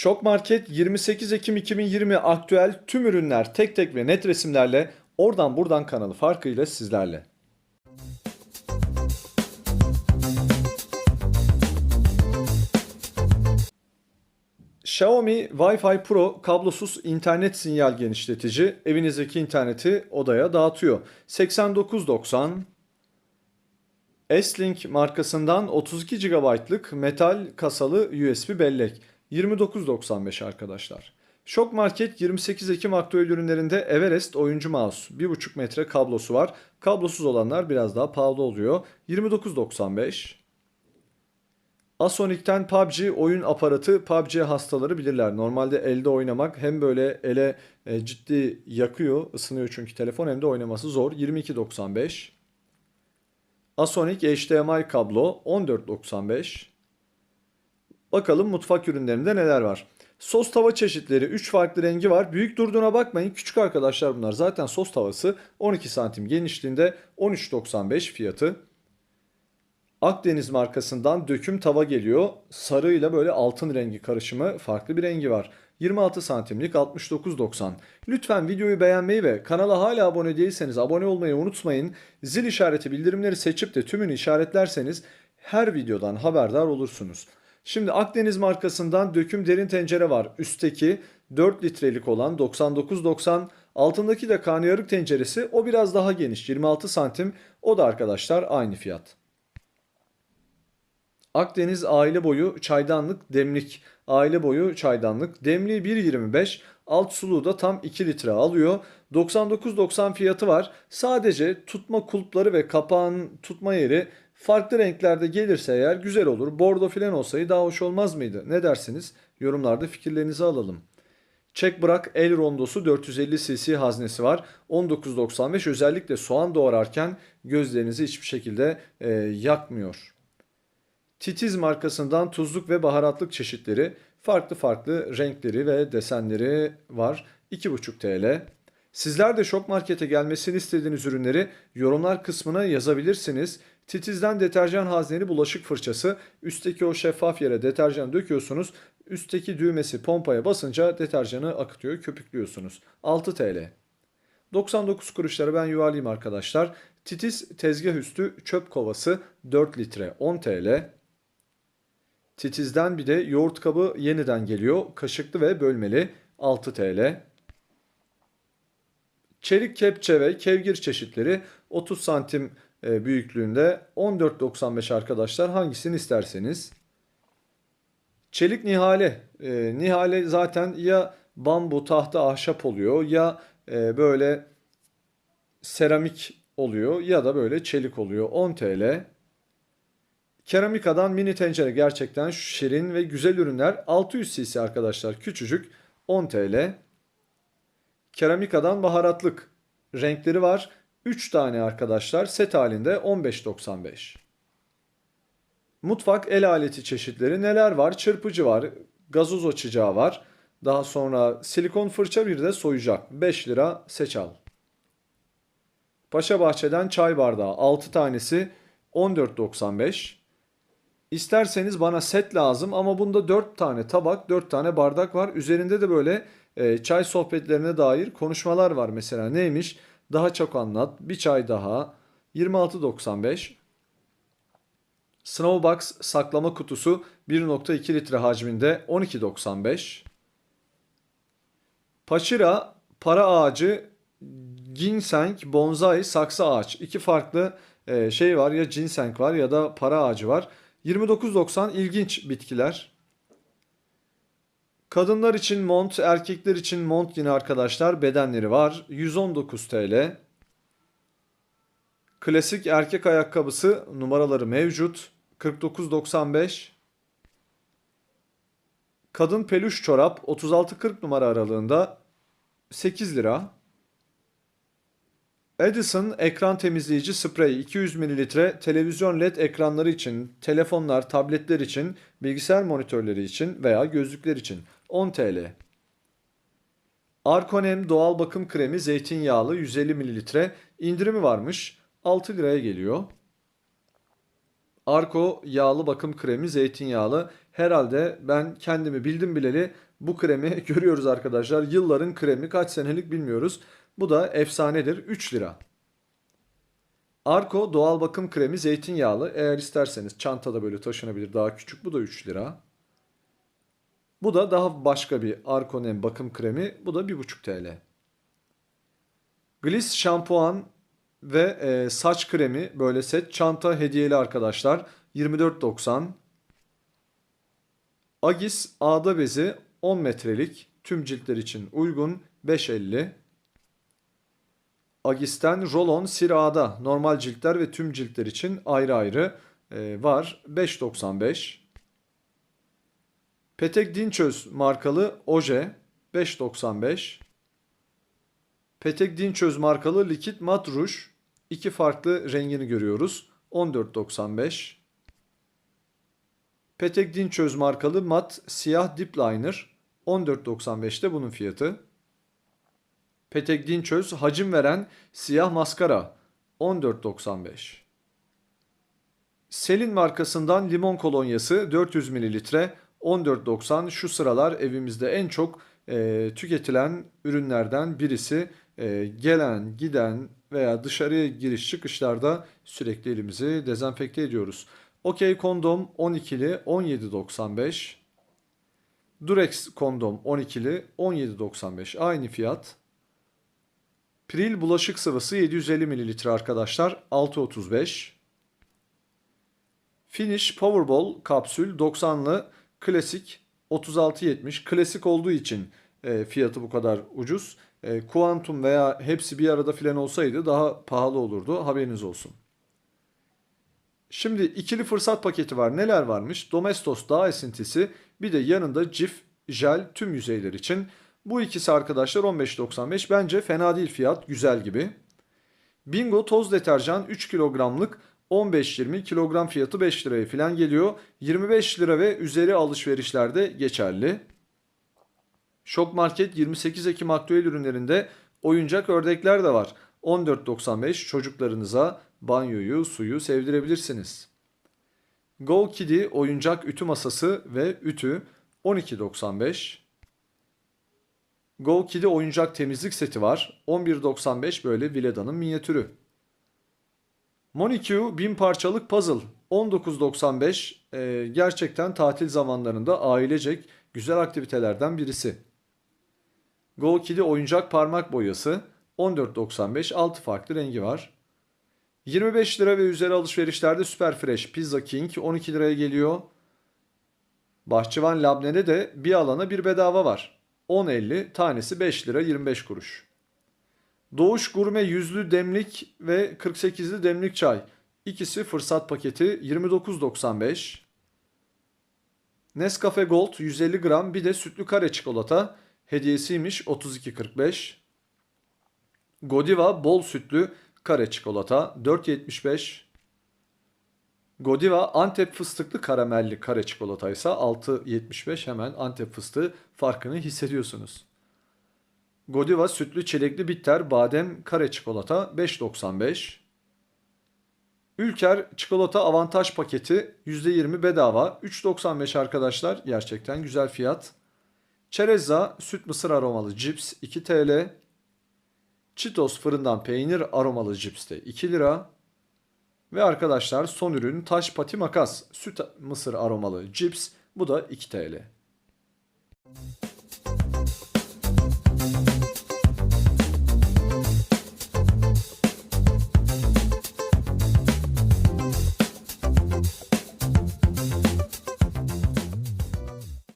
Şok Market 28 Ekim 2020 aktüel tüm ürünler tek tek ve net resimlerle oradan buradan kanalı farkıyla sizlerle. Xiaomi Wi-Fi Pro kablosuz internet sinyal genişletici evinizdeki interneti odaya dağıtıyor. 8990 S-Link markasından 32 GB'lık metal kasalı USB bellek 29.95 arkadaşlar. Şok Market 28 Ekim aktüel ürünlerinde Everest oyuncu mouse 1.5 metre kablosu var. Kablosuz olanlar biraz daha pahalı oluyor. 29.95. Asonic'ten PUBG oyun aparatı PUBG hastaları bilirler. Normalde elde oynamak hem böyle ele e, ciddi yakıyor, ısınıyor çünkü telefon hem de oynaması zor. 22.95. Asonic HDMI kablo 14.95. Bakalım mutfak ürünlerinde neler var. Sos tava çeşitleri 3 farklı rengi var. Büyük durduğuna bakmayın. Küçük arkadaşlar bunlar. Zaten sos tavası 12 santim genişliğinde 13.95 fiyatı. Akdeniz markasından döküm tava geliyor. Sarıyla böyle altın rengi karışımı farklı bir rengi var. 26 santimlik 69.90. Lütfen videoyu beğenmeyi ve kanala hala abone değilseniz abone olmayı unutmayın. Zil işareti bildirimleri seçip de tümünü işaretlerseniz her videodan haberdar olursunuz. Şimdi Akdeniz markasından döküm derin tencere var. Üstteki 4 litrelik olan 99.90. Altındaki de karnıyarık tenceresi. O biraz daha geniş 26 santim. O da arkadaşlar aynı fiyat. Akdeniz aile boyu çaydanlık demlik. Aile boyu çaydanlık. Demliği 1.25. Alt suluğu da tam 2 litre alıyor. 99.90 fiyatı var. Sadece tutma kulpları ve kapağın tutma yeri farklı renklerde gelirse eğer güzel olur. Bordo filan olsaydı daha hoş olmaz mıydı? Ne dersiniz? Yorumlarda fikirlerinizi alalım. Çek bırak el rondosu 450 cc haznesi var. 19.95 özellikle soğan doğrarken gözlerinizi hiçbir şekilde e, yakmıyor. Titiz markasından tuzluk ve baharatlık çeşitleri farklı farklı renkleri ve desenleri var. 2,5 TL. Sizler de Şok Market'e gelmesini istediğiniz ürünleri yorumlar kısmına yazabilirsiniz. Titiz'den deterjan hazneli bulaşık fırçası. Üstteki o şeffaf yere deterjan döküyorsunuz. Üstteki düğmesi pompaya basınca deterjanı akıtıyor, köpüklüyorsunuz. 6 TL. 99 kuruşları ben yuvarlayayım arkadaşlar. Titiz tezgah üstü çöp kovası 4 litre 10 TL. Titiz'den bir de yoğurt kabı yeniden geliyor. Kaşıklı ve bölmeli 6 TL. Çelik kepçe ve kevgir çeşitleri 30 santim e, büyüklüğünde 14.95 arkadaşlar hangisini isterseniz. Çelik nihale. E, nihale zaten ya bambu, tahta, ahşap oluyor ya e, böyle seramik oluyor ya da böyle çelik oluyor. 10 TL. Keramikadan mini tencere gerçekten şirin ve güzel ürünler. 600 cc arkadaşlar küçücük 10 TL. Keramikadan baharatlık renkleri var. 3 tane arkadaşlar set halinde 15.95. Mutfak el aleti çeşitleri neler var? Çırpıcı var, gazoz açacağı var. Daha sonra silikon fırça bir de soyacak. 5 lira seç al. Paşa Bahçe'den çay bardağı 6 tanesi 14.95. İsterseniz bana set lazım ama bunda 4 tane tabak, 4 tane bardak var. Üzerinde de böyle e, çay sohbetlerine dair konuşmalar var mesela. Neymiş? Daha çok anlat. Bir çay daha. 26.95. Snowbox saklama kutusu 1.2 litre hacminde 12.95. Paçira para ağacı ginseng bonsai saksı ağaç. İki farklı e, şey var ya ginseng var ya da para ağacı var. 29.90 ilginç bitkiler. Kadınlar için mont, erkekler için mont yine arkadaşlar bedenleri var. 119 TL. Klasik erkek ayakkabısı numaraları mevcut. 49.95. Kadın peluş çorap 36-40 numara aralığında 8 lira. Edison ekran temizleyici sprey 200 ml televizyon led ekranları için, telefonlar, tabletler için, bilgisayar monitörleri için veya gözlükler için 10 TL. Arkonem doğal bakım kremi zeytinyağlı 150 ml indirimi varmış 6 liraya geliyor. Arko yağlı bakım kremi zeytinyağlı. Herhalde ben kendimi bildim bileli bu kremi görüyoruz arkadaşlar. Yılların kremi kaç senelik bilmiyoruz. Bu da efsanedir 3 lira. Arko doğal bakım kremi zeytinyağlı. Eğer isterseniz çantada böyle taşınabilir daha küçük. Bu da 3 lira. Bu da daha başka bir Arkonem bakım kremi. Bu da 1,5 TL. Gliss şampuan ve e, saç kremi böyle set. Çanta hediyeli arkadaşlar. 24.90. Agis ağda bezi 10 metrelik. Tüm ciltler için uygun. 5.50. Agis'ten Rolon Sirada normal ciltler ve tüm ciltler için ayrı ayrı e, var. 5.95. Petek Dinçöz markalı oje 5.95. Petek Dinçöz markalı likit mat ruj iki farklı rengini görüyoruz. 14.95. Petek Dinçöz markalı mat siyah dip liner 14.95'te bunun fiyatı. Petek Dinçöz hacim veren siyah maskara 14.95. Selin markasından limon kolonyası 400 mililitre 14.90 şu sıralar evimizde en çok e, tüketilen ürünlerden birisi. E, gelen, giden veya dışarıya giriş çıkışlarda sürekli elimizi dezenfekte ediyoruz. Okey kondom 12'li 17.95. Durex kondom 12'li 17.95 aynı fiyat. Pril bulaşık sıvısı 750 mililitre arkadaşlar 6.35. Finish Powerball kapsül 90'lı klasik 36.70. Klasik olduğu için e, fiyatı bu kadar ucuz. E, Quantum veya hepsi bir arada filan olsaydı daha pahalı olurdu. Haberiniz olsun. Şimdi ikili fırsat paketi var. Neler varmış? Domestos dağ esintisi bir de yanında Cif jel tüm yüzeyler için. Bu ikisi arkadaşlar 15.95. Bence fena değil fiyat. Güzel gibi. Bingo toz deterjan 3 kilogramlık 15-20 kilogram fiyatı 5 liraya falan geliyor. 25 lira ve üzeri alışverişlerde geçerli. Şok Market 28 Ekim aktüel ürünlerinde oyuncak ördekler de var. 14.95 çocuklarınıza banyoyu, suyu sevdirebilirsiniz. Go Kiddy oyuncak ütü masası ve ütü 12.95. Go Kiddy oyuncak temizlik seti var. 11.95 böyle Vileda'nın minyatürü. Monicue 1000 parçalık puzzle 19.95 ee, gerçekten tatil zamanlarında ailecek güzel aktivitelerden birisi. Go oyuncak parmak boyası 14.95 6 farklı rengi var. 25 lira ve üzeri alışverişlerde Super Fresh Pizza King 12 liraya geliyor. Bahçıvan Labne'de de bir alana bir bedava var. 10.50 tanesi 5 lira 25 kuruş. Doğuş Gurme yüzlü demlik ve 48'li demlik çay. İkisi fırsat paketi 29.95. Nescafe Gold 150 gram bir de sütlü kare çikolata hediyesiymiş 32.45. Godiva bol sütlü kare çikolata 4.75. Godiva Antep fıstıklı karamelli kare çikolata ise 6.75 hemen Antep fıstığı farkını hissediyorsunuz. Godiva sütlü çilekli bitter badem kare çikolata 5.95. Ülker çikolata avantaj paketi %20 bedava 3.95 arkadaşlar gerçekten güzel fiyat. Çerezza süt mısır aromalı cips 2 TL. Cheetos fırından peynir aromalı cips de 2 lira. Ve arkadaşlar son ürün taş pati makas süt mısır aromalı cips bu da 2 TL.